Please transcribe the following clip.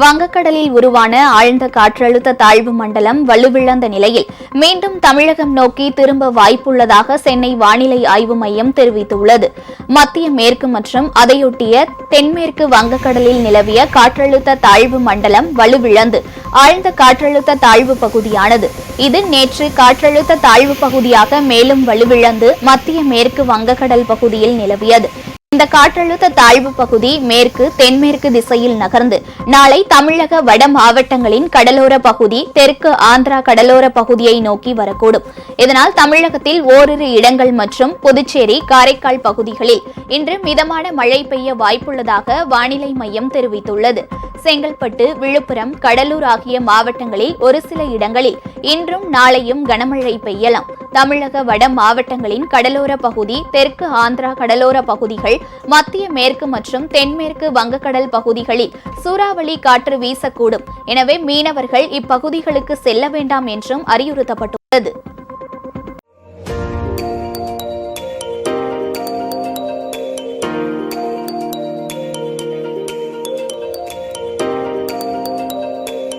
வங்கக்கடலில் உருவான ஆழ்ந்த காற்றழுத்த தாழ்வு மண்டலம் வலுவிழந்த நிலையில் மீண்டும் தமிழகம் நோக்கி திரும்ப வாய்ப்புள்ளதாக சென்னை வானிலை ஆய்வு மையம் தெரிவித்துள்ளது. மத்திய மேற்கு மற்றும் அதையொட்டிய தென்மேற்கு வங்கக்கடலில் நிலவிய காற்றழுத்த தாழ்வு மண்டலம் வலுவிழந்து ஆழ்ந்த காற்றழுத்த தாழ்வு பகுதியானது. இது நேற்று காற்றழுத்த தாழ்வு பகுதியாக மேலும் வலுவிழந்து மத்திய மேற்கு வங்கக்கடல் பகுதியில் நிலவியது. இந்த காற்றழுத்த தாழ்வு பகுதி மேற்கு தென்மேற்கு திசையில் நகர்ந்து நாளை தமிழக வட மாவட்டங்களின் கடலோர பகுதி தெற்கு ஆந்திரா கடலோர பகுதியை நோக்கி வரக்கூடும். இதனால் தமிழகத்தில் ஓரிரு இடங்கள் மற்றும் புதுச்சேரி காரைக்கால் பகுதிகளில் இன்று மிதமான மழை பெய்ய வாய்ப்புள்ளதாக வானிலை மையம் தெரிவித்துள்ளது. செங்கல்பட்டு விழுப்புரம் கடலூர் ஆகிய மாவட்டங்களில் ஒரு சில இடங்களில் இன்றும் நாளையும் கனமழை பெய்யலாம். தமிழக வட மாவட்டங்களின் கடலோர பகுதி தெற்கு ஆந்திரா கடலோர பகுதிகள் மத்திய மேற்கு மற்றும் தென்மேற்கு வங்கக்கடல் பகுதிகளில் சூறாவளி காற்று வீசக்கூடும். எனவே மீனவர்கள் இப்பகுதிகளுக்கு செல்ல வேண்டாம் என்றும் அறிவுறுத்தப்பட்டுள்ளது.